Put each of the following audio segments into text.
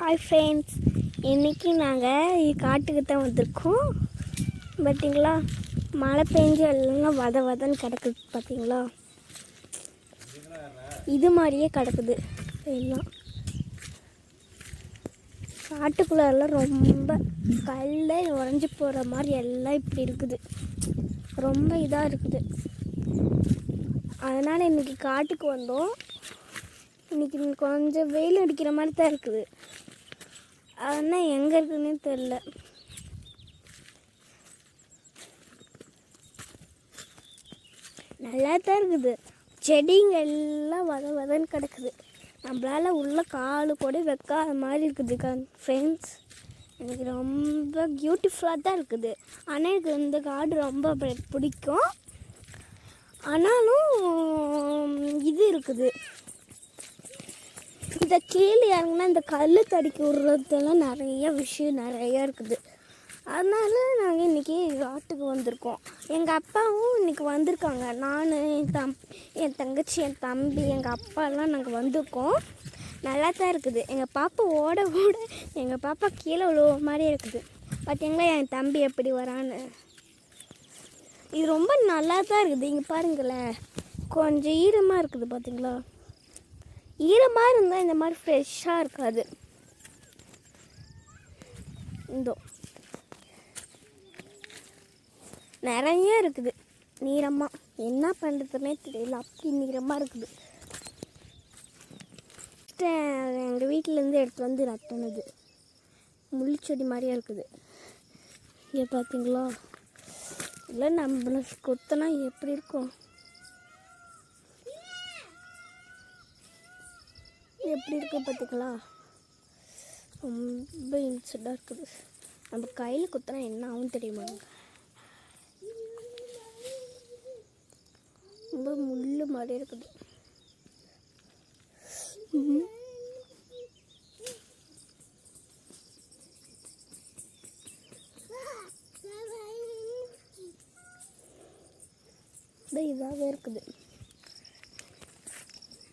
Hi friends இன்றைக்கி நாங்கள் காட்டுக்கு தான் வந்திருக்கோம். பார்த்தீங்களா மழை பெஞ்சு எல்லாம் வத வதன்னு கிடக்குது பார்த்தீங்களா இது மாதிரியே கிடக்குது. எல்லாம். காட்டுக்குள்ளெல்லாம் ரொம்ப கல்ல உறைஞ்சி போகிற மாதிரி எல்லாம் இப்படி இருக்குது. ரொம்ப இதாக இருக்குது. அதனால் இன்றைக்கி காட்டுக்கு வந்தோம். இன்னைக்கு கொஞ்சம் வெயில் அடிக்கிற மாதிரி தான் இருக்குது. ஆனால் எங்கே இருக்குன்னே தெரில நல்லா தான் இருக்குது. செடிங்க எல்லாம் வத வதன்னு கிடக்குது. நம்மளால் உள்ள காலு கூட வைக்காத மாதிரி இருக்குது ஃப்ரெண்ட்ஸ் எனக்கு ரொம்ப பியூட்டிஃபுல்லாக தான் இருக்குது. ஆனால் எனக்கு இந்த காடு ரொம்ப பிடிக்கும். ஆனாலும் இது இருக்குது. இந்த கீழே இறங்கினா இந்த கல் தடுக்கி விடுறதெல்லாம் நிறைய விஷயம் நிறைய இருக்குது. அதனால நாங்கள் இன்றைக்கி காட்டுக்கு வந்திருக்கோம். எங்கள் அப்பாவும் இன்றைக்கி வந்திருக்காங்க. நான் என் தம் என் தங்கச்சி என் தம்பி எங்கள் அப்பாலாம் நாங்கள் வந்திருக்கோம். நல்லா தான் இருக்குது. எங்கள் பாப்பா ஓட ஓட எங்கள் பாப்பா கீழே விழுவ மாதிரி இருக்குது. பார்த்தீங்களா என் தம்பி எப்படி வரான்னு? இது ரொம்ப நல்லா தான் இருக்குது. இங்கே பாருங்களேன். கொஞ்சம் ஈரமாக இருக்குது பார்த்தீங்களா ஈரமாக இருந்தால் இந்த மாதிரி ஃப்ரெஷ்ஷாக இருக்காது. இந்தோ. நிறைய இருக்குது. நீரமாக என்ன பண்ணுறதுனே தெரியல. அப்படி நீரமாக இருக்குது. எங்கள் வீட்டிலேருந்து எடுத்து வந்து நட்டினது. முள்ளிச்செடி மாதிரியே இருக்குது. இங்கே பார்த்தீங்களா இல்லை நம்மளுக்கு கொத்தனா எப்படி இருக்கும்? எப்படி இருக்கு பார்த்துங்களா ரொம்ப இன்செண்டாக இருக்குது. நம்ம கையில் குத்தினா என்ன ஆகும் தெரியுமாங்க ரொம்ப முள்ளு மாதிரி இருக்குது. இதாகவே இருக்குது.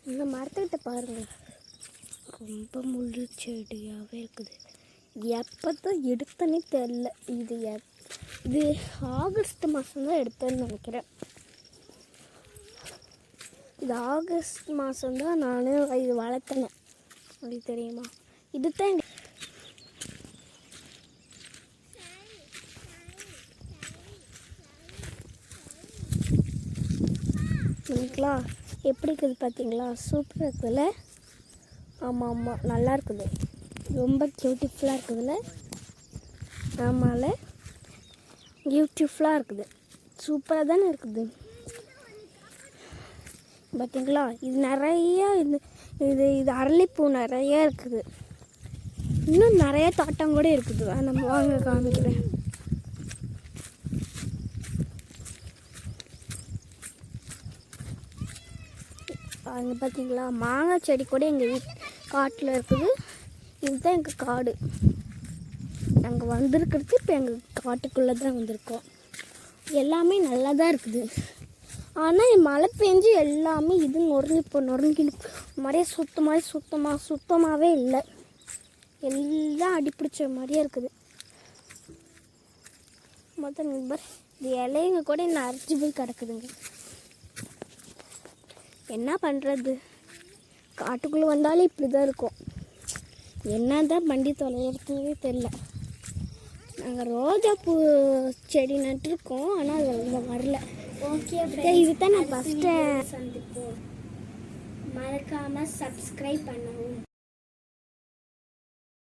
இந்த மரத்துக்கிட்ட பாருங்கள் ரொம்ப முள்ளு செடியாகவே இருக்குது. எப்போ தான் எடுத்தனே தெரில இது எப் இது ஆகஸ்ட் மாதம் தான் எடுத்தேன்னு நினைக்கிறேன். இது ஆகஸ்ட் மாதம் தான் நான் இது வளர்த்தினேன் அப்படி தெரியுமா? இது தான் எப்படி இருக்குது பார்த்தீங்களா சூப்பராக இருக்குதுல்ல ஆமாம் ஆமாம் நல்லா இருக்குது ரொம்ப பியூட்டிஃபுல்லாக இருக்குதுல்ல? ஆமால. பியூட்டிஃபுல்லாக இருக்குது. சூப்பராக தானே இருக்குது. பார்த்தீங்களா இது நிறையா இது இது இது அரளிப்பூ நிறையா இருக்குது. இன்னும் நிறைய தோட்டம் கூட இருக்குது. நம்ம வாங்க காமிக்கிறேன். அங்கே பார்த்தீங்களா மாங்காய் செடி கூட எங்கள் வீட் காட்டில் இருக்குது. இதுதான் எங்கள் காடு. நாங்கள் வந்திருக்கிறது இப்போ எங்கள் காட்டுக்குள்ளே தான் வந்திருக்கோம். எல்லாமே நல்லா தான் இருக்குது ஆனால் மழை பெஞ்சு எல்லாமே இது நொறுங்கி இப்போ நொறுங்கி மாதிரியே சுத்தமாக சுத்தமாக சுத்தமாகவே இல்லை. எல்லாம் அடிப்பிடிச்ச மாதிரியே இருக்குது. மொத்தம் நண்பர் இது இலைங்க கூட இன்னும் அரைச்சி போய் கிடக்குதுங்க. என்ன பண்ணுறது காட்டுக்குள்ளே வந்தாலே இப்படி தான் இருக்கும். என்ன தான் வண்டி தொலைகிறதுனே தெரில நாங்கள் ரோஜா பூ செடி நட்டுருக்கோம் ஆனால் அது ரொம்ப வரல. ஓகே இதுதான் நான் ஃபஸ்ட்டு சந்திப்போம். மறக்காம சப்ஸ்கிரைப் பண்ணவும்.